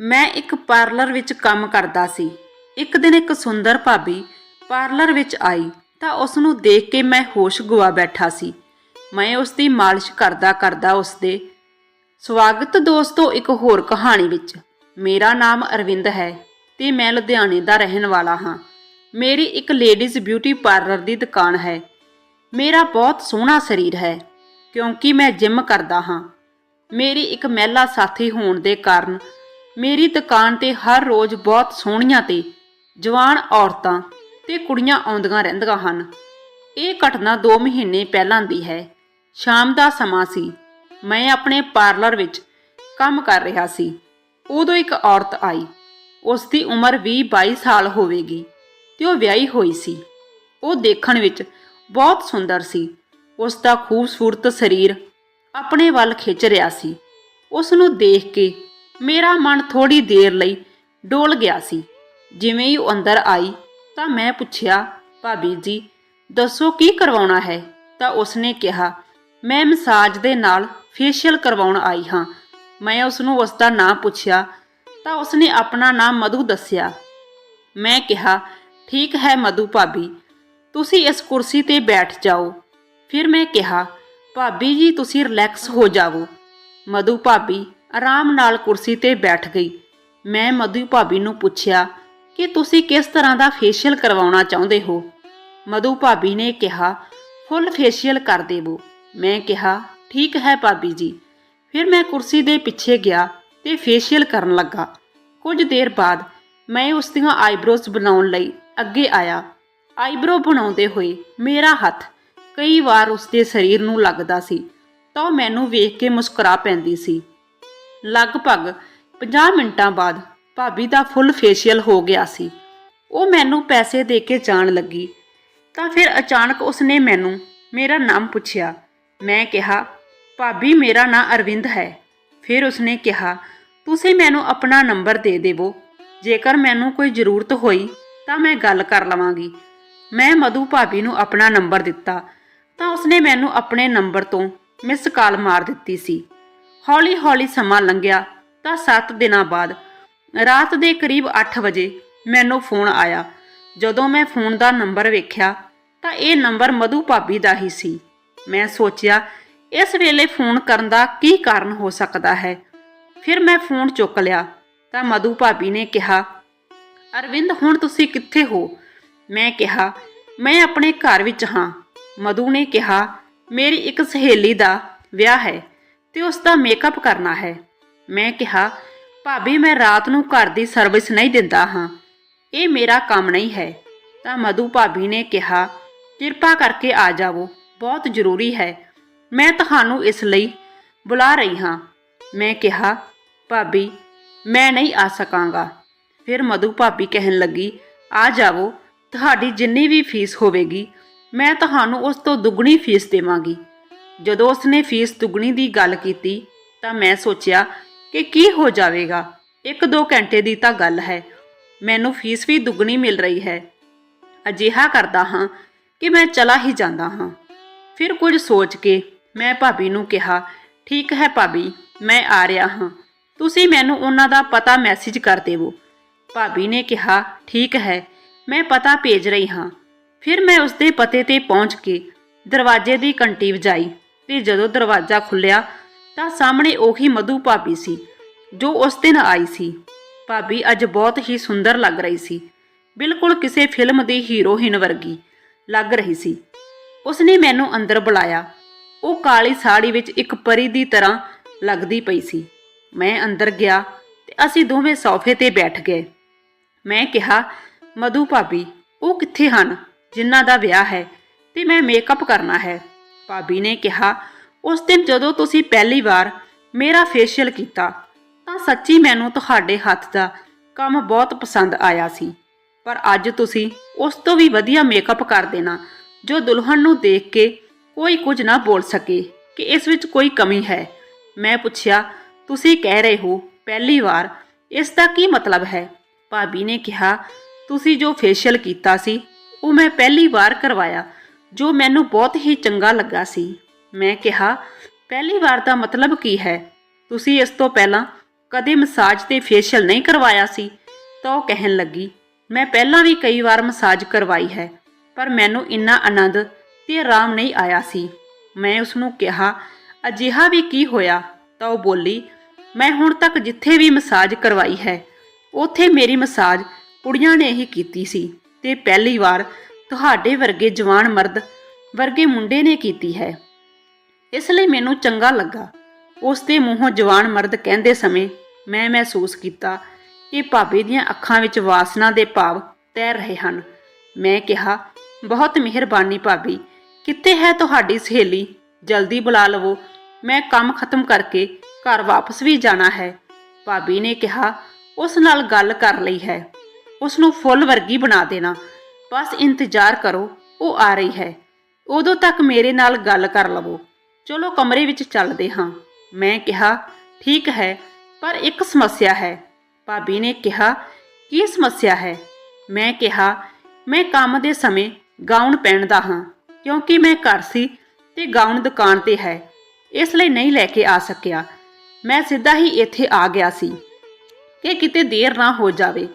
ਮੈਂ ਇੱਕ ਪਾਰਲਰ ਵਿੱਚ ਕੰਮ ਕਰਦਾ ਸੀ। ਇੱਕ ਦਿਨ ਇੱਕ ਸੁੰਦਰ ਭਾਬੀ ਪਾਰਲਰ ਵਿੱਚ ਆਈ ਤਾਂ ਉਸ ਨੂੰ ਦੇਖ ਕੇ ਮੈਂ ਹੋਸ਼ ਗਵਾ ਬੈਠਾ ਸੀ। ਮੈਂ ਉਸ ਦੀ ਮਾਲਿਸ਼ ਕਰਦਾ ਕਰਦਾ ਉਸ ਦੇ ਸਵਾਗਤ ਦੋਸਤੋ ਇੱਕ ਹੋਰ ਕਹਾਣੀ ਵਿੱਚ। ਮੇਰਾ ਨਾਮ ਅਰਵਿੰਦ ਹੈ ਤੇ ਮੈਂ ਲੁਧਿਆਣੇ ਦਾ ਰਹਿਣ ਵਾਲਾ ਹਾਂ। ਮੇਰੀ ਇੱਕ ਲੇਡੀਜ਼ ਬਿਊਟੀ ਪਾਰਲਰ ਦੀ ਦੁਕਾਨ ਹੈ। ਮੇਰਾ ਬਹੁਤ ਸੋਹਣਾ ਸਰੀਰ ਹੈ ਕਿਉਂਕਿ ਮੈਂ ਜਿਮ ਕਰਦਾ ਹਾਂ। ਮੇਰੀ ਇੱਕ ਮਹਿਲਾ ਸਾਥੀ ਹੋਣ ਦੇ ਕਾਰਨ ਮੇਰੀ ਦੁਕਾਨ ਤੇ ਹਰ ਰੋਜ਼ ਬਹੁਤ ਸੋਹਣੀਆਂ ਤੇ ਜਵਾਨ ਔਰਤਾਂ ਤੇ ਕੁੜੀਆਂ ਆਉਂਦੀਆਂ ਰਹਿੰਦੀਆਂ ਹਨ। ਇਹ ਘਟਨਾ 2 ਮਹੀਨੇ ਪਹਿਲਾਂ ਦੀ ਹੈ। ਸ਼ਾਮ ਦਾ ਸਮਾਂ ਸੀ। ਮੈਂ ਆਪਣੇ ਪਾਰਲਰ ਵਿੱਚ ਕੰਮ ਕਰ ਰਿਹਾ ਸੀ। ਉਦੋਂ ਇੱਕ ਔਰਤ ਆਈ। ਉਸ ਦੀ ਉਮਰ 20-22 ਸਾਲ ਹੋਵੇਗੀ ਤੇ ਉਹ ਵਿਆਹੀ ਹੋਈ ਸੀ। ਉਹ ਦੇਖਣ ਵਿੱਚ ਬਹੁਤ ਸੁੰਦਰ ਸੀ। ਉਸ ਦਾ ਖੂਬਸੂਰਤ ਸਰੀਰ ਆਪਣੇ ਵੱਲ ਖਿੱਚ ਰਿਹਾ ਸੀ। ਉਸ ਨੂੰ ਦੇਖ ਕੇ ਮੇਰਾ ਮਨ ਥੋੜੀ ਦੇਰ ਲਈ ਡੋਲ ਗਿਆ ਸੀ। ਜਿਵੇਂ ਹੀ ਉਹ ਅੰਦਰ ਆਈ ਤਾਂ ਮੈਂ ਪੁੱਛਿਆ, ਭਾਬੀ ਜੀ, ਦੱਸੋ ਕੀ ਕਰਵਾਉਣਾ ਹੈ? ਤਾਂ ਉਸਨੇ ਕਿਹਾ, ਮੈਂ ਮਸਾਜ ਦੇ ਨਾਲ ਫੇਸ਼ੀਅਲ ਕਰਵਾਉਣ ਆਈ ਹਾਂ। ਮੈਂ ਉਸ ਨੂੰ ਉਸ ਦਾ ਨਾਮ ਪੁੱਛਿਆ, ਤਾਂ ਉਸਨੇ ਆਪਣਾ ਨਾਮ ਮਧੂ ਦੱਸਿਆ। ਮੈਂ ਕਿਹਾ, ਠੀਕ ਹੈ ਮਧੂ ਭਾਬੀ, ਤੁਸੀਂ ਇਸ ਕੁਰਸੀ ਤੇ ਬੈਠ ਜਾਓ। ਫਿਰ ਮੈਂ ਕਿਹਾ, ਭਾਬੀ ਜੀ, ਤੁਸੀਂ ਰਿਲੈਕਸ ਹੋ ਜਾਵੋ। ਮਧੂ ਭਾਬੀ ਆਰਾਮ ਨਾਲ ਕੁਰਸੀ ਤੇ ਬੈਠ ਗਈ। ਮੈਂ ਮਧੂ ਭਾਬੀ ਨੂੰ ਪੁੱਛਿਆ ਕਿ ਤੁਸੀਂ ਕਿਸ ਤਰ੍ਹਾਂ ਦਾ ਫੇਸ਼ੀਅਲ ਕਰਵਾਉਣਾ ਚਾਹੁੰਦੇ ਹੋ? ਮਧੂ ਭਾਬੀ ਨੇ ਕਿਹਾ, ਫੁੱਲ ਫੇਸ਼ੀਅਲ ਕਰ ਦੇਵੋ। ਮੈਂ ਕਿਹਾ, ਠੀਕ ਹੈ ਭਾਬੀ ਜੀ। ਫਿਰ ਮੈਂ ਕੁਰਸੀ ਦੇ ਪਿੱਛੇ ਗਿਆ ਤੇ ਫੇਸ਼ੀਅਲ ਕਰਨ ਲੱਗਾ। ਕੁਝ ਦੇਰ ਬਾਅਦ ਮੈਂ ਉਸ ਦੀਆਂ ਆਈਬ੍ਰੋਜ਼ ਬਣਾਉਣ ਲਈ ਅੱਗੇ ਆਇਆ। ਆਈਬ੍ਰੋ ਬਣਾਉਂਦੇ ਹੋਏ ਮੇਰਾ ਹੱਥ ਕਈ ਵਾਰ ਉਸ ਦੇ ਸਰੀਰ ਨੂੰ ਲੱਗਦਾ ਸੀ, ਤਾਂ ਉਹ ਮੈਨੂੰ ਵੇਖ ਕੇ ਮੁਸਕਰਾ ਪੈਂਦੀ ਸੀ। ਲਗਭਗ 50 ਮਿੰਟਾਂ ਬਾਅਦ ਭਾਬੀ ਦਾ ਫੁੱਲ ਫੇਸ਼ੀਅਲ ਹੋ ਗਿਆ ਸੀ। ਉਹ ਮੈਨੂੰ ਪੈਸੇ ਦੇ ਕੇ ਜਾਣ ਲੱਗੀ। ਤਾਂ ਫਿਰ ਅਚਾਨਕ ਉਸਨੇ ਮੈਨੂੰ ਮੇਰਾ ਨਾਮ ਪੁੱਛਿਆ। ਮੈਂ ਕਿਹਾ, ਭਾਬੀ, ਮੇਰਾ ਨਾਂ ਅਰਵਿੰਦ ਹੈ। ਫਿਰ ਉਸਨੇ ਕਿਹਾ, ਤੁਸੀਂ ਮੈਨੂੰ ਆਪਣਾ ਨੰਬਰ ਦੇ ਦੇਵੋ। ਜੇਕਰ ਮੈਨੂੰ ਕੋਈ ਜ਼ਰੂਰਤ ਹੋਈ, ਤਾਂ ਮੈਂ ਗੱਲ ਕਰ ਲਵਾਂਗੀ। ਮੈਂ ਮਧੂ ਭਾਬੀ ਨੂੰ ਆਪਣਾ ਨੰਬਰ ਦਿੱਤਾ। ਤਾਂ ਉਸਨੇ ਮੈਨੂੰ ਆਪਣੇ ਨੰਬਰ ਤੋਂ ਮਿਸ ਕਾਲ ਮਾਰ ਦਿੱਤੀ ਸੀ। ਹੌਲੀ-ਹੌਲੀ ਸਮਾਂ ਲੰਘਿਆ ਤਾਂ 7 ਦਿਨਾਂ ਬਾਅਦ ਰਾਤ ਦੇ ਕਰੀਬ 8 ਵਜੇ ਮੈਨੂੰ ਫੋਨ ਆਇਆ। ਜਦੋਂ ਮੈਂ ਫੋਨ ਦਾ ਨੰਬਰ ਵੇਖਿਆ ਤਾਂ ਇਹ ਨੰਬਰ ਮਧੂ ਭਾਬੀ ਦਾ ਹੀ ਸੀ। ਮੈਂ ਸੋਚਿਆ, ਇਸ ਵੇਲੇ ਫੋਨ ਕਰਨ ਦਾ ਕੀ ਕਾਰਨ ਹੋ ਸਕਦਾ ਹੈ? ਫਿਰ ਮੈਂ ਫੋਨ ਚੁੱਕ ਲਿਆ ਤਾਂ ਮਧੂ ਭਾਬੀ ਨੇ ਕਿਹਾ, ਅਰਵਿੰਦ, ਹੁਣ ਤੁਸੀਂ ਕਿੱਥੇ ਹੋ? ਮੈਂ ਕਿਹਾ, ਮੈਂ ਆਪਣੇ ਘਰ ਵਿੱਚ ਹਾਂ। ਮਧੂ ਨੇ ਕਿਹਾ, ਮੇਰੀ ਇੱਕ ਸਹੇਲੀ ਦਾ ਵਿਆਹ ਹੈ। ਤੇ ਉਸ ਦਾ ਮੇਕਅਪ ਕਰਨਾ ਹੈ। ਮੈਂ ਕਿਹਾ, ਭਾਬੀ, ਮੈਂ ਰਾਤ ਨੂੰ ਘਰ ਦੀ ਸਰਵਿਸ ਨਹੀਂ ਦਿੰਦਾ ਹਾਂ। ਇਹ ਮੇਰਾ ਕੰਮ ਨਹੀਂ ਹੈ। ਤਾਂ ਮਧੂ ਭਾਬੀ ਨੇ ਕਿਹਾ, ਕਿਰਪਾ ਕਰਕੇ ਆ ਜਾਵੋ। ਬਹੁਤ ਜ਼ਰੂਰੀ ਹੈ। ਮੈਂ ਤੁਹਾਨੂੰ ਇਸ ਲਈ ਬੁਲਾ ਰਹੀ ਹਾਂ। ਮੈਂ ਕਿਹਾ, ਭਾਬੀ, ਮੈਂ ਨਹੀਂ ਆ ਸਕਾਂਗਾ। ਫਿਰ ਮਧੂ ਭਾਬੀ ਕਹਿਣ ਲੱਗੀ, ਆ ਜਾਵੋ। ਤੁਹਾਡੀ ਜਿੰਨੀ ਵੀ ਫੀਸ ਹੋਵੇਗੀ, ਮੈਂ ਤੁਹਾਨੂੰ ਉਸ ਤੋਂ ਦੁੱਗਣੀ ਫੀਸ ਦੇਵਾਂਗੀ। ਜਦੋਂ ਉਸਨੇ ਫੀਸ ਦੁੱਗਣੀ ਦੀ ਗੱਲ ਕੀਤੀ ਤਾਂ ਮੈਂ ਸੋਚਿਆ ਕਿ ਕੀ ਹੋ ਜਾਵੇਗਾ। ਇੱਕ ਦੋ ਘੰਟੇ ਦੀ ਤਾਂ ਗੱਲ ਹੈ। ਮੈਨੂੰ ਫੀਸ ਵੀ ਦੁੱਗਣੀ ਮਿਲ ਰਹੀ ਹੈ। ਅਜਿਹਾ ਕਰਦਾ ਹਾਂ ਕਿ ਮੈਂ ਚਲਾ ਹੀ ਜਾਂਦਾ ਹਾਂ। ਫਿਰ ਕੁਝ ਸੋਚ ਕੇ ਮੈਂ ਭਾਬੀ ਨੂੰ ਕਿਹਾ, ਠੀਕ ਹੈ ਭਾਬੀ, ਮੈਂ ਆ ਰਿਹਾ ਹਾਂ। ਤੁਸੀਂ ਮੈਨੂੰ ਉਹਨਾਂ ਦਾ ਪਤਾ ਮੈਸੇਜ ਕਰ ਦੇਵੋ। ਭਾਬੀ ਨੇ ਕਿਹਾ, ਠੀਕ ਹੈ, ਮੈਂ ਪਤਾ ਭੇਜ ਰਹੀ ਹਾਂ। ਫਿਰ ਮੈਂ ਉਸਦੇ ਪਤੇ ਤੇ ਪਹੁੰਚ ਕੇ ਦਰਵਾਜ਼ੇ ਦੀ ਘੰਟੀ ਵਜਾਈ। ਤੇ ਜਦੋਂ ਦਰਵਾਜ਼ਾ ਖੁੱਲਿਆ ਤਾਂ ਸਾਹਮਣੇ ਉਹੀ ਮਧੂ ਭਾਬੀ ਸੀ, ਜੋ ਉਸ ਦਿਨ ਆਈ ਸੀ। ਭਾਬੀ ਅੱਜ ਬਹੁਤ ਹੀ ਸੁੰਦਰ ਲੱਗ ਰਹੀ ਸੀ। ਬਿਲਕੁਲ ਕਿਸੇ ਫਿਲਮ ਦੀ ਹੀਰੋਇਨ ਵਰਗੀ ਲੱਗ ਰਹੀ ਸੀ। ਉਸਨੇ ਮੈਨੂੰ ਅੰਦਰ ਬੁਲਾਇਆ। ਉਹ ਕਾਲੀ ਸਾੜੀ ਵਿੱਚ ਇੱਕ ਪਰੀ ਦੀ ਤਰ੍ਹਾਂ ਲੱਗਦੀ ਪਈ ਸੀ। ਮੈਂ ਅੰਦਰ ਗਿਆ ਤੇ ਅਸੀਂ ਦੋਵੇਂ ਸੋਫੇ ਤੇ ਬੈਠ ਗਏ। ਮੈਂ ਕਿਹਾ, ਮਧੂ ਭਾਬੀ, ਉਹ ਕਿੱਥੇ ਹਨ? ਜਿਨ੍ਹਾਂ ਦਾ ਵਿਆਹ ਹੈ ਤੇ ਮੈਂ ਮੇਕਅਪ ਕਰਨਾ ਹੈ। ਭਾਬੀ ਨੇ ਕਿਹਾ, ਉਸ ਦਿਨ ਜਦੋਂ ਤੁਸੀਂ ਪਹਿਲੀ ਵਾਰ ਮੇਰਾ ਫੇਸ਼ੀਅਲ ਕੀਤਾ, ਤਾਂ ਸੱਚੀ ਮੈਨੂੰ ਤੁਹਾਡੇ ਹੱਥ ਦਾ ਕੰਮ ਬਹੁਤ ਪਸੰਦ ਆਇਆ ਸੀ। ਪਰ ਅੱਜ ਤੁਸੀਂ ਉਸ ਤੋਂ ਵੀ ਵਧੀਆ ਮੇਕਅਪ ਕਰ ਦੇਣਾ, ਜੋ ਦੁਲਹਨ ਨੂੰ ਦੇਖ ਕੇ ਕੋਈ ਕੁਝ ਨਾ ਬੋਲ ਸਕੇ ਕਿ ਇਸ ਵਿੱਚ ਕੋਈ ਕਮੀ ਹੈ। ਮੈਂ ਪੁੱਛਿਆ, ਤੁਸੀਂ ਕਹਿ ਰਹੇ ਹੋ ਪਹਿਲੀ ਵਾਰ, ਇਸ ਦਾ ਕੀ ਮਤਲਬ ਹੈ? ਭਾਬੀ ਨੇ ਕਿਹਾ, ਤੁਸੀਂ ਜੋ ਫੇਸ਼ੀਅਲ ਕੀਤਾ ਸੀ, ਉਹ ਮੈਂ ਪਹਿਲੀ ਵਾਰ ਕਰਵਾਇਆ ਜੋ ਮੈਨੂੰ ਬਹੁਤ ਹੀ ਚੰਗਾ ਲੱਗਾ ਸੀ। ਮੈਂ ਕਿਹਾ, ਪਹਿਲੀ ਵਾਰ ਦਾ ਮਤਲਬ ਕੀ ਹੈ? ਤੁਸੀਂ ਇਸ ਤੋਂ ਪਹਿਲਾਂ ਕਦੇ ਮਸਾਜ ਤੇ ਫੇਸ਼ੀਅਲ ਨਹੀਂ ਕਰਵਾਇਆ ਸੀ? ਤਾਂ ਉਹ ਕਹਿਣ ਲੱਗੀ, ਮੈਂ ਪਹਿਲਾਂ ਵੀ ਕਈ ਵਾਰ ਮਸਾਜ ਕਰਵਾਈ ਹੈ, ਪਰ ਮੈਨੂੰ ਇੰਨਾ ਆਨੰਦ ਤੇ ਆਰਾਮ ਨਹੀਂ ਆਇਆ ਸੀ। ਮੈਂ ਉਸ ਨੂੰ ਕਿਹਾ, ਅਜਿਹਾ ਵੀ ਕੀ ਹੋਇਆ? ਤਾਂ ਉਹ ਬੋਲੀ, ਮੈਂ ਹੁਣ ਤੱਕ ਜਿੱਥੇ ਵੀ ਮਸਾਜ ਕਰਵਾਈ ਹੈ, ਉੱਥੇ ਮੇਰੀ ਮਸਾਜ ਕੁੜੀਆਂ ਨੇ ਹੀ ਕੀਤੀ ਸੀ ਤੇ ਪਹਿਲੀ ਵਾਰ ਤੁਹਾਡੇ ਵਰਗੇ ਜਵਾਨ ਮਰਦ ਵਰਗੇ ਮੁੰਡੇ ਨੇ ਕੀਤੀ ਹੈ। ਇਸ ਲਈ ਮੈਨੂੰ ਚੰਗਾ ਲੱਗਾ। ਉਸ ਦੇ ਮੂੰਹੋਂ ਜਵਾਨ ਮਰਦ ਕਹਿੰਦੇ ਸਮੇਂ ਮੈਂ ਮਹਿਸੂਸ ਕੀਤਾ ਕਿ ਭਾਬੀ ਦੀਆਂ ਅੱਖਾਂ ਵਿੱਚ ਵਾਸਨਾ ਦੇ ਭਾਵ ਤੈਰ ਰਹੇ ਹਨ। ਮੈਂ ਕਿਹਾ, ਬਹੁਤ ਮਿਹਰਬਾਨੀ ਭਾਬੀ, ਕਿੱਥੇ ਹੈ ਤੁਹਾਡੀ ਸਹੇਲੀ? ਜਲਦੀ ਬੁਲਾ ਲਵੋ। ਮੈਂ ਕੰਮ ਖਤਮ ਕਰਕੇ ਘਰ ਵਾਪਸ ਵੀ ਜਾਣਾ ਹੈ। ਭਾਬੀ ਨੇ ਕਿਹਾ, ਉਸ ਨਾਲ ਗੱਲ ਕਰ ਲਈ ਹੈ। ਉਸ ਨੂੰ ਫੁੱਲ ਵਰਗੀ ਬਣਾ ਦੇਣਾ। ਬਸ ਇੰਤਜ਼ਾਰ ਕਰੋ, ਉਹ ਆ ਰਹੀ ਹੈ। ਉਦੋਂ ਤੱਕ ਮੇਰੇ ਨਾਲ ਗੱਲ ਕਰ ਲਵੋ। ਚਲੋ ਕਮਰੇ ਵਿੱਚ ਚੱਲਦੇ ਹਾਂ। ਮੈਂ ਕਿਹਾ, ਠੀਕ ਹੈ, ਪਰ ਇੱਕ ਸਮੱਸਿਆ ਹੈ। ਭਾਬੀ ਨੇ ਕਿਹਾ, ਕੀ ਸਮੱਸਿਆ ਹੈ? ਮੈਂ ਕਿਹਾ, ਮੈਂ ਕੰਮ ਦੇ ਸਮੇਂ ਗਾਊਨ ਪਹਿਨਦਾ ਹਾਂ, ਕਿਉਂਕਿ ਮੈਂ ਘਰ ਸੀ ਤੇ ਗਾਊਨ ਦੁਕਾਨ ਤੇ ਹੈ। ਇਸ ਲਈ ਨਹੀਂ ਲੈ ਕੇ ਆ ਸਕਿਆ। ਮੈਂ ਸਿੱਧਾ ਹੀ ਇੱਥੇ ਆ ਗਿਆ ਸੀ। ਕਿ ਕਿਤੇ ਦੇਰ ਨਾ ਹੋ ਜਾਵੇ।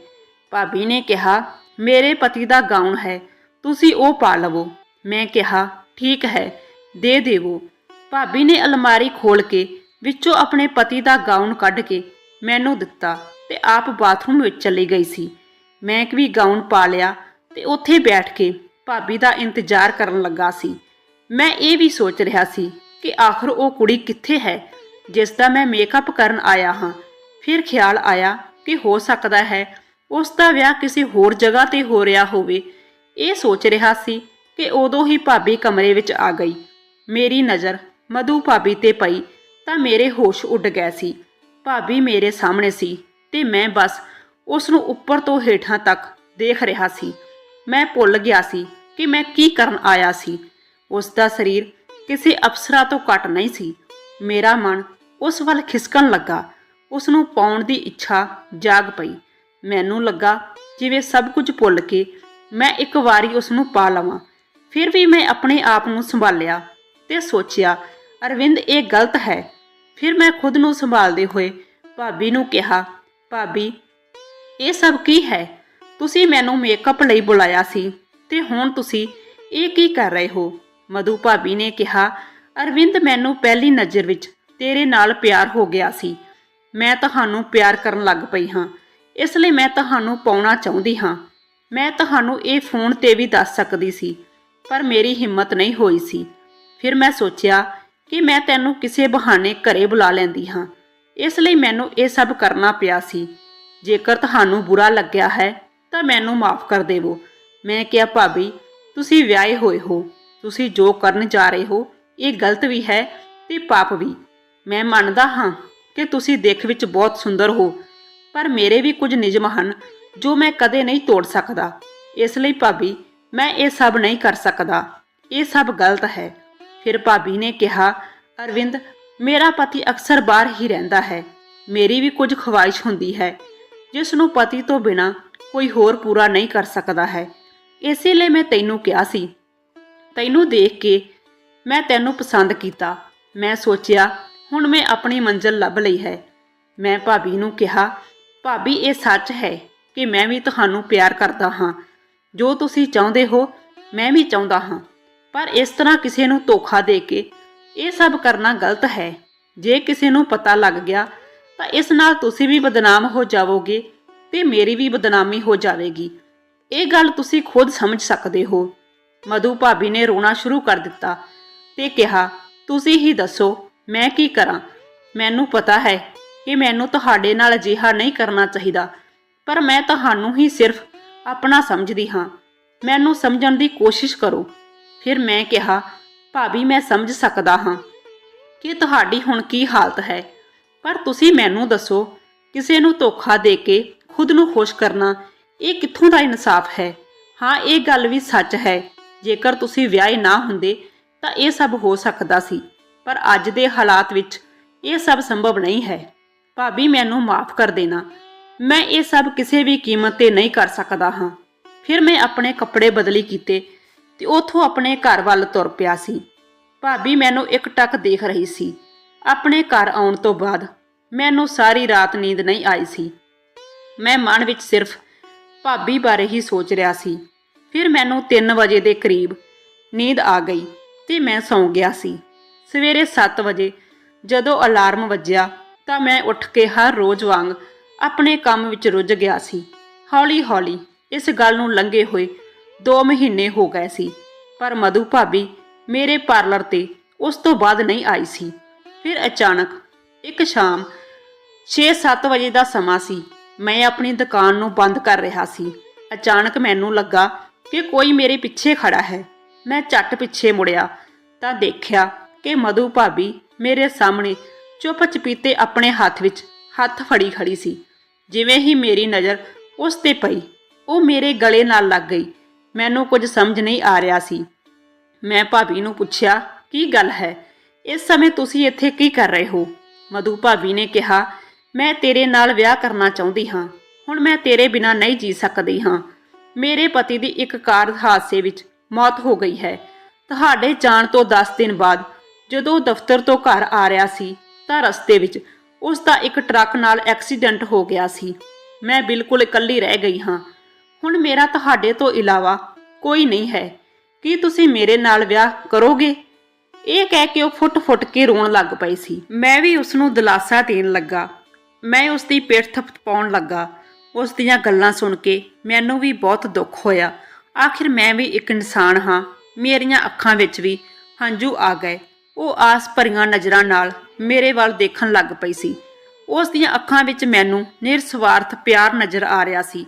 ਭਾਬੀ ਨੇ ਕਿਹਾ ਮੇਰੇ ਪਤੀ ਦਾ ਗਾਊਨ ਹੈ, ਤੁਸੀਂ ਉਹ ਪਾ ਲਵੋ। ਮੈਂ ਕਿਹਾ, ਠੀਕ ਹੈ, ਦੇ ਦੇਵੋ। ਭਾਬੀ ਨੇ ਅਲਮਾਰੀ ਖੋਲ ਕੇ ਵਿੱਚੋਂ ਆਪਣੇ ਪਤੀ ਦਾ ਗਾਊਨ ਕੱਢ ਕੇ ਮੈਨੂੰ ਦਿੱਤਾ ਤੇ ਆਪ ਬਾਥਰੂਮ ਵਿੱਚ ਚਲੀ ਗਈ ਸੀ। ਮੈਂ ਵੀ ਗਾਊਨ ਪਾ ਲਿਆ ਤੇ ਉੱਥੇ ਬੈਠ ਕੇ ਭਾਬੀ ਦਾ ਇੰਤਜ਼ਾਰ ਕਰਨ ਲੱਗਾ ਸੀ। ਮੈਂ ਇਹ ਵੀ ਸੋਚ ਰਿਹਾ ਸੀ ਕਿ ਆਖਰ ਉਹ ਕੁੜੀ ਕਿੱਥੇ ਹੈ, ਜਿਸ ਦਾ ਮੈਂ ਮੇਕਅਪ ਕਰਨ ਆਇਆ ਹਾਂ। ਫਿਰ ਖਿਆਲ ਆਇਆ ਕਿ ਹੋ ਸਕਦਾ ਹੈ ਉਸ ਦਾ ਵਿਆਹ ਕਿਸੇ ਹੋਰ ਜਗ੍ਹਾ ਤੇ ਹੋ ਰਿਹਾ ਹੋਵੇ। ਇਹ ਸੋਚ ਰਿਹਾ ਸੀ ਕਿ ਉਦੋਂ ਹੀ ਭਾਬੀ ਕਮਰੇ ਵਿੱਚ ਆ ਗਈ। ਮੇਰੀ ਨਜ਼ਰ ਮਧੂ ਭਾਬੀ ਤੇ ਪਈ ਤਾਂ ਮੇਰੇ ਹੋਸ਼ ਉੱਡ ਗਏ ਸੀ। ਭਾਬੀ ਮੇਰੇ ਸਾਹਮਣੇ ਸੀ ਤੇ ਮੈਂ ਬਸ ਉਸ ਨੂੰ ਉੱਪਰ ਤੋਂ ਹੇਠਾਂ ਤੱਕ ਦੇਖ ਰਿਹਾ ਸੀ। ਮੈਂ ਭੁੱਲ ਗਿਆ ਸੀ ਕਿ ਮੈਂ ਕੀ ਕਰਨ ਆਇਆ ਸੀ। ਉਸ ਦਾ ਸਰੀਰ ਕਿਸੇ ਅਫਸਰਾ ਤੋਂ ਘੱਟ ਨਹੀਂ ਸੀ। ਮੇਰਾ ਮਨ ਉਸ ਵੱਲ ਖਿਸਕਣ ਲੱਗਾ। ਉਸ ਨੂੰ ਪਾਉਣ ਦੀ ਇੱਛਾ ਜਾਗ ਪਈ। ਮੈਨੂੰ ਲੱਗਾ ਜਿਵੇਂ ਸਭ ਕੁਝ ਭੁੱਲ ਕੇ ਮੈਂ ਇੱਕ ਵਾਰੀ ਉਸ ਨੂੰ ਪਾ ਲਵਾਂ। ਫਿਰ ਵੀ ਮੈਂ ਆਪਣੇ ਆਪ ਨੂੰ ਸੰਭਾਲਿਆ ਤੇ ਸੋਚਿਆ, ਅਰਵਿੰਦ, ਇਹ ਗਲਤ ਹੈ। ਫਿਰ ਮੈਂ ਖੁਦ ਨੂੰ ਸੰਭਾਲਦੇ ਹੋਏ ਭਾਬੀ ਨੂੰ ਕਿਹਾ, ਭਾਬੀ, ਇਹ ਸਭ ਕੀ ਹੈ? ਤੁਸੀਂ ਮੈਨੂੰ ਮੇਕਅਪ ਲਈ ਬੁਲਾਇਆ ਸੀ ਤੇ ਹੁਣ ਤੁਸੀਂ ਇਹ ਕੀ ਕਰ ਰਹੇ ਹੋ? ਮਧੂ ਭਾਬੀ ਨੇ ਕਿਹਾ, ਅਰਵਿੰਦ, ਮੈਨੂੰ ਪਹਿਲੀ ਨਜ਼ਰ ਵਿੱਚ ਤੇਰੇ ਨਾਲ ਪਿਆਰ ਹੋ ਗਿਆ ਸੀ। ਮੈਂ ਤੁਹਾਨੂੰ ਪਿਆਰ ਕਰਨ ਲੱਗ ਪਈ ਹਾਂ। ਇਸ ਲਈ ਮੈਂ ਤੁਹਾਨੂੰ ਪਾਉਣਾ ਚਾਹੁੰਦੀ ਹਾਂ। ਮੈਂ ਤੁਹਾਨੂੰ ਇਹ ਫੋਨ ਤੇ ਵੀ ਦੱਸ ਸਕਦੀ ਸੀ, ਪਰ ਮੇਰੀ ਹਿੰਮਤ ਨਹੀਂ ਹੋਈ ਸੀ। ਫਿਰ ਮੈਂ ਸੋਚਿਆ ਕਿ ਮੈਂ ਤੈਨੂੰ ਕਿਸੇ ਬਹਾਨੇ ਘਰੇ ਬੁਲਾ ਲੈਂਦੀ ਹਾਂ। ਇਸ ਲਈ ਮੈਨੂੰ ਇਹ ਸਭ ਕਰਨਾ ਪਿਆ ਸੀ। ਜੇਕਰ ਤੁਹਾਨੂੰ ਬੁਰਾ ਲੱਗਿਆ ਹੈ, ਤਾਂ ਮੈਨੂੰ ਮਾਫ ਕਰ ਦੇਵੋ। ਮੈਂ ਕਿਹਾ, ਭਾਬੀ, ਤੁਸੀਂ ਵਿਆਹੇ ਹੋਏ ਹੋ। ਤੁਸੀਂ ਜੋ ਕਰਨ ਜਾ ਰਹੇ ਹੋ, ਇਹ ਗਲਤ ਵੀ ਹੈ ਤੇ ਪਾਪ ਵੀ। ਮੈਂ ਮੰਨਦਾ ਹਾਂ ਕਿ ਤੁਸੀਂ ਦੇਖ ਵਿੱਚ ਬਹੁਤ ਸੁੰਦਰ ਹੋ ਪਰ ਮੇਰੇ ਵੀ ਕੁਝ ਨਿਯਮ ਹਨ ਜੋ ਮੈਂ ਕਦੇ ਨਹੀਂ ਤੋੜ ਸਕਦਾ। ਇਸ ਲਈ ਭਾਬੀ, ਮੈਂ ਇਹ ਸਭ ਨਹੀਂ ਕਰ ਸਕਦਾ। ਇਹ ਸਭ ਗਲਤ ਹੈ। ਫਿਰ ਭਾਬੀ ਨੇ ਕਿਹਾ, ਅਰਵਿੰਦ, ਮੇਰਾ ਪਤੀ ਅਕਸਰ ਬਾਹਰ ਹੀ ਰਹਿੰਦਾ ਹੈ। ਮੇਰੀ ਵੀ ਕੁਝ ਖਵਾਇਸ਼ ਹੁੰਦੀ ਹੈ। ਜਿਸ ਨੂੰ ਪਤੀ ਤੋਂ ਬਿਨਾ ਕੋਈ ਹੋਰ ਪੂਰਾ ਨਹੀਂ ਕਰ ਸਕਦਾ ਹੈ। ਇਸੇ ਲਈ ਮੈਂ ਤੈਨੂੰ ਕਿਹਾ ਸੀ। ਤੈਨੂੰ ਦੇਖ ਕੇ ਮੈਂ ਤੈਨੂੰ ਪਸੰਦ ਕੀਤਾ। ਮੈਂ ਸੋਚਿਆ, ਹੁਣ ਮੈਂ ਆਪਣੀ ਮੰਜ਼ਲ ਲੱਭ ਲਈ ਹੈ। ਮੈਂ ਭਾਬੀ ਨੂੰ ਕਿਹਾ ਭਾਬੀ, ਇਹ ਸੱਚ ਹੈ ਕਿ ਮੈਂ ਵੀ ਤੁਹਾਨੂੰ ਪਿਆਰ ਕਰਦਾ ਹਾਂ। ਜੋ ਤੁਸੀਂ ਚਾਹੁੰਦੇ ਹੋ, ਮੈਂ ਵੀ ਚਾਹੁੰਦਾ ਹਾਂ। ਪਰ ਇਸ ਤਰ੍ਹਾਂ ਕਿਸੇ ਨੂੰ ਧੋਖਾ ਦੇ ਕੇ ਇਹ ਸਭ ਕਰਨਾ ਗਲਤ ਹੈ। ਜੇ ਕਿਸੇ ਨੂੰ ਪਤਾ ਲੱਗ ਗਿਆ, ਤਾਂ ਇਸ ਨਾਲ ਤੁਸੀਂ ਵੀ ਬਦਨਾਮ ਹੋ ਜਾਵੋਗੇ ਤੇ ਮੇਰੀ ਵੀ ਬਦਨਾਮੀ ਹੋ ਜਾਵੇਗੀ। ਇਹ ਗੱਲ ਤੁਸੀਂ ਖੁਦ ਸਮਝ ਸਕਦੇ ਹੋ। ਮਧੂ ਭਾਬੀ ਨੇ ਰੋਣਾ ਸ਼ੁਰੂ ਕਰ ਦਿੱਤਾ ਤੇ ਕਿਹਾ, ਤੁਸੀਂ ਹੀ ਦੱਸੋ, ਮੈਂ ਕੀ ਕਰਾਂ? ਮੈਨੂੰ ਪਤਾ ਹੈ ਕਿ ਮੈਨੂੰ ਤੁਹਾਡੇ ਨਾਲ ਅਜਿਹਾ ਨਹੀਂ ਕਰਨਾ ਚਾਹੀਦਾ। ਪਰ ਮੈਂ ਤੁਹਾਨੂੰ ਹੀ ਸਿਰਫ ਆਪਣਾ ਸਮਝਦੀ ਹਾਂ। ਮੈਨੂੰ ਸਮਝਣ ਦੀ ਕੋਸ਼ਿਸ਼ ਕਰੋ। ਫਿਰ ਮੈਂ ਕਿਹਾ, ਭਾਬੀ, ਮੈਂ ਸਮਝ ਸਕਦਾ ਹਾਂ ਕਿ ਤੁਹਾਡੀ ਹੁਣ ਕੀ ਹਾਲਤ ਹੈ। ਪਰ ਤੁਸੀਂ ਮੈਨੂੰ ਦੱਸੋ, ਕਿਸੇ ਨੂੰ ਧੋਖਾ ਦੇ ਕੇ ਖੁਦ ਨੂੰ ਖੁਸ਼ ਕਰਨਾ ਇਹ ਕਿੱਥੋਂ ਦਾ ਇਨਸਾਫ ਹੈ? ਹਾਂ, ਇਹ ਗੱਲ ਵੀ ਸੱਚ ਹੈ। ਜੇਕਰ ਤੁਸੀਂ ਵਿਆਹੇ ਨਾ ਹੁੰਦੇ, ਤਾਂ ਇਹ ਸਭ ਹੋ ਸਕਦਾ ਸੀ। ਪਰ ਅੱਜ ਦੇ ਹਾਲਾਤ ਵਿੱਚ ਇਹ ਸਭ ਸੰਭਵ ਨਹੀਂ ਹੈ। ਭਾਬੀ, ਮੈਨੂੰ ਮਾਫ ਕਰ ਦੇਣਾ। ਮੈਂ ਇਹ ਸਭ ਕਿਸੇ ਵੀ ਕੀਮਤ ਤੇ ਨਹੀਂ ਕਰ ਸਕਦਾ ਹਾਂ। ਫਿਰ ਮੈਂ ਆਪਣੇ ਕੱਪੜੇ ਬਦਲੀ ਕੀਤੇ ਤੇ ਉਥੋਂ ਆਪਣੇ ਘਰ ਵੱਲ ਤੁਰ ਪਿਆ ਸੀ। ਭਾਬੀ, ਮੈਨੂੰ ਇੱਕ ਟੱਕ ਦੇਖ ਰਹੀ ਸੀ। ਆਪਣੇ ਘਰ ਆਉਣ ਤੋਂ ਬਾਅਦ ਮੈਨੂੰ ਸਾਰੀ ਰਾਤ ਨੀਂਦ ਨਹੀਂ ਆਈ ਸੀ। ਮੈਂ ਮਨ ਵਿੱਚ ਸਿਰਫ ਭਾਬੀ ਬਾਰੇ ਹੀ ਸੋਚ ਰਿਹਾ ਸੀ। ਫਿਰ ਮੈਨੂੰ 3 ਵਜੇ ਦੇ ਕਰੀਬ ਨੀਂਦ ਆ ਗਈ ਤੇ ਮੈਂ ਸੌਂ ਗਿਆ ਸੀ। ਸਵੇਰੇ 7 ਵਜੇ ਜਦੋਂ ਅਲਾਰਮ ਵੱਜਿਆ ਤਾਂ ਮੈਂ ਉੱਠ ਕੇ ਹਰ ਰੋਜ਼ ਵਾਂਗ ਆਪਣੇ ਕੰਮ ਵਿੱਚ ਰੁੱਝ ਗਿਆ ਸੀ। ਹੌਲੀ-ਹੌਲੀ ਇਸ ਗੱਲ ਨੂੰ ਲੰਘੇ ਹੋਏ 2 ਮਹੀਨੇ ਹੋ ਗਏ ਸੀ, ਪਰ ਮਧੂ ਭਾਬੀ ਮੇਰੇ ਪਾਰਲਰ ਤੇ ਉਸ ਤੋਂ ਬਾਅਦ ਨਹੀਂ ਆਈ ਸੀ। ਫਿਰ ਅਚਾਨਕ ਇੱਕ ਸ਼ਾਮ 6-7 ਵਜੇ ਦਾ ਸਮਾਂ ਸੀ। ਮੈਂ ਆਪਣੀ ਦੁਕਾਨ ਨੂੰ ਬੰਦ ਕਰ ਰਿਹਾ ਸੀ। ਅਚਾਨਕ ਮੈਨੂੰ ਲੱਗਾ ਕਿ ਕੋਈ ਮੇਰੇ ਪਿੱਛੇ ਖੜਾ ਹੈ। ਮੈਂ ਝੱਟ ਪਿੱਛੇ ਮੁੜਿਆ ਤਾਂ ਦੇਖਿਆ ਕਿ ਮਧੂ ਭਾਬੀ ਮੇਰੇ ਸਾਹਮਣੇ ਚੁੱਪ ਚਪੀਤੇ ਆਪਣੇ ਹੱਥ ਵਿੱਚ ਹੱਥ ਫੜੀ ਖੜੀ ਸੀ। ਜਿਵੇਂ ਹੀ ਮੇਰੀ ਨਜ਼ਰ ਉਸ ਤੇ ਪਈ, ਉਹ ਮੇਰੇ ਗਲੇ ਨਾਲ ਲੱਗ ਗਈ। ਮੈਨੂੰ ਕੁਝ ਸਮਝ ਨਹੀਂ ਆ ਰਿਹਾ ਸੀ। ਮੈਂ ਭਾਬੀ ਨੂੰ ਪੁੱਛਿਆ, ਕੀ ਗੱਲ ਹੈ? ਇਸ ਸਮੇਂ ਤੁਸੀਂ ਇੱਥੇ ਕੀ ਕਰ ਰਹੇ ਹੋ? ਮਧੂ ਭਾਬੀ ਨੇ ਕਿਹਾ, ਮੈਂ ਤੇਰੇ ਨਾਲ ਵਿਆਹ ਕਰਨਾ ਚਾਹੁੰਦੀ ਹਾਂ। ਹੁਣ ਮੈਂ ਤੇਰੇ ਬਿਨਾਂ ਨਹੀਂ ਜੀ ਸਕਦੀ ਹਾਂ। ਮੇਰੇ ਪਤੀ ਦੀ ਇੱਕ ਕਾਰ ਹਾਦਸੇ ਵਿੱਚ ਮੌਤ ਹੋ ਗਈ ਹੈ। ਤੁਹਾਡੇ ਜਾਣ ਤੋਂ 10 ਦਿਨ ਬਾਅਦ ਜਦੋਂ ਦਫ਼ਤਰ ਤੋਂ ਘਰ ਆ ਰਿਹਾ ਸੀ ਤਾਂ ਰਸਤੇ ਵਿੱਚ ਉਸ ਦਾ ਇੱਕ ਟਰੱਕ ਨਾਲ ਐਕਸੀਡੈਂਟ ਹੋ ਗਿਆ ਸੀ। ਮੈਂ ਬਿਲਕੁਲ ਇਕੱਲੀ ਰਹਿ ਗਈ ਹਾਂ। ਹੁਣ ਮੇਰਾ ਤੁਹਾਡੇ ਤੋਂ ਇਲਾਵਾ ਕੋਈ ਨਹੀਂ ਹੈ। ਕੀ ਤੁਸੀਂ ਮੇਰੇ ਨਾਲ ਵਿਆਹ ਕਰੋਗੇ? ਇਹ ਕਹਿ ਕੇ ਉਹ ਫੁੱਟ-ਫੁੱਟ ਕੇ ਰੋਣ ਲੱਗ ਪਈ ਸੀ। ਮੈਂ ਵੀ ਉਸ ਨੂੰ ਦਿਲਾਸਾ ਦੇਣ ਲੱਗਾ। ਮੈਂ ਉਸ ਦੀ ਪਿੱਠ ਥਪਥਪਾਉਣ ਲੱਗਾ। ਉਸ ਦੀਆਂ ਗੱਲਾਂ ਸੁਣ ਕੇ ਮੈਨੂੰ ਵੀ ਬਹੁਤ ਦੁੱਖ ਹੋਇਆ। ਆਖਿਰ ਮੈਂ ਵੀ ਇੱਕ ਇਨਸਾਨ ਹਾਂ। ਮੇਰੀਆਂ ਅੱਖਾਂ ਵਿੱਚ ਵੀ ਹੰਝੂ ਆ ਗਏ। ਉਹ ਆਸ ਭਰੀਆਂ ਨਜ਼ਰਾਂ ਨਾਲ ਮੇਰੇ ਵੱਲ ਦੇਖਣ ਲੱਗ ਪਈ ਸੀ। ਉਸ ਦੀਆਂ ਅੱਖਾਂ ਵਿੱਚ ਮੈਨੂੰ ਨਿਰਸਵਾਰਥ ਪਿਆਰ ਨਜ਼ਰ ਆ ਰਿਹਾ ਸੀ।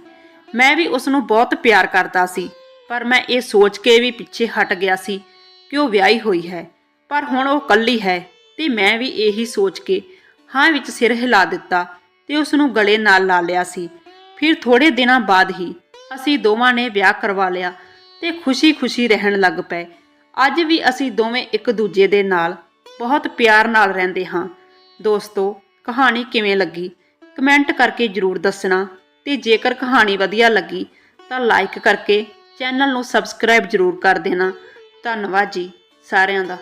ਮੈਂ ਵੀ ਉਸ ਨੂੰ ਬਹੁਤ ਪਿਆਰ ਕਰਦਾ ਸੀ, ਪਰ ਮੈਂ ਇਹ ਸੋਚ ਕੇ ਵੀ ਪਿੱਛੇ ਹਟ ਗਿਆ ਸੀ ਕਿ ਉਹ ਵਿਆਹੀ ਹੋਈ ਹੈ। ਪਰ ਹੁਣ ਉਹ ਇਕੱਲੀ ਹੈ ਤੇ ਮੈਂ ਵੀ ਇਹੀ ਸੋਚ ਕੇ ਹਾਂ ਵਿੱਚ ਸਿਰ ਹਿਲਾ ਦਿੱਤਾ ਤੇ ਉਸ ਨੂੰ ਗਲੇ ਨਾਲ ਲਾ ਲਿਆ ਸੀ। ਫਿਰ ਥੋੜੇ ਦਿਨਾਂ ਬਾਅਦ ਹੀ ਅਸੀਂ ਦੋਵਾਂ ਨੇ ਵਿਆਹ ਕਰਵਾ ਲਿਆ ਤੇ ਖੁਸ਼ੀ-ਖੁਸ਼ੀ ਰਹਿਣ ਲੱਗ ਪਏ। ਅੱਜ ਵੀ ਅਸੀਂ ਦੋਵੇਂ ਇੱਕ ਦੂਜੇ ਦੇ ਨਾਲ ਬਹੁਤ ਪਿਆਰ ਨਾਲ ਰਹਿੰਦੇ ਹਾਂ। ਦੋਸਤੋ, ਕਹਾਣੀ ਕਿਵੇਂ ਲੱਗੀ? ਕਮੈਂਟ ਕਰਕੇ ਜਰੂਰ ਦੱਸਣਾ ਤੇ ਜੇਕਰ ਕਹਾਣੀ ਵਧੀਆ ਲੱਗੀ ਤਾਂ ਲਾਈਕ ਕਰਕੇ ਚੈਨਲ ਨੂੰ ਸਬਸਕ੍ਰਾਈਬ ਜਰੂਰ ਕਰ ਦੇਣਾ। ਧੰਨਵਾਦ ਜੀ ਸਾਰਿਆਂ ਦਾ।